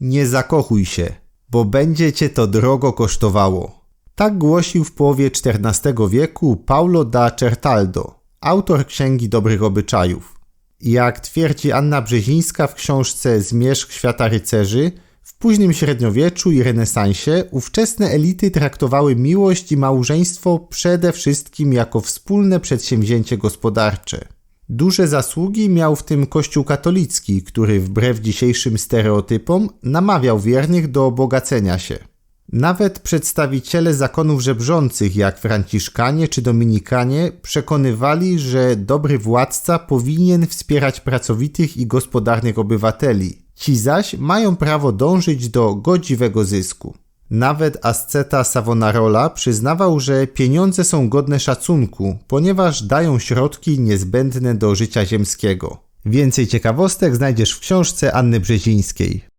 nie zakochuj się, bo będzie cię to drogo kosztowało. Tak głosił w połowie XIV wieku Paulo da Certaldo, autor Księgi Dobrych Obyczajów. Jak twierdzi Anna Brzezińska w książce Zmierzch świata rycerzy, w późnym średniowieczu i renesansie ówczesne elity traktowały miłość i małżeństwo przede wszystkim jako wspólne przedsięwzięcie gospodarcze. Duże zasługi miał w tym Kościół katolicki, który wbrew dzisiejszym stereotypom namawiał wiernych do obogacenia się. Nawet przedstawiciele zakonów żebrzących, jak Franciszkanie czy Dominikanie, przekonywali, że dobry władca powinien wspierać pracowitych i gospodarnych obywateli. Ci zaś mają prawo dążyć do godziwego zysku. Nawet asceta Savonarola przyznawał, że pieniądze są godne szacunku, ponieważ dają środki niezbędne do życia ziemskiego. Więcej ciekawostek znajdziesz w książce Anny Brzezińskiej.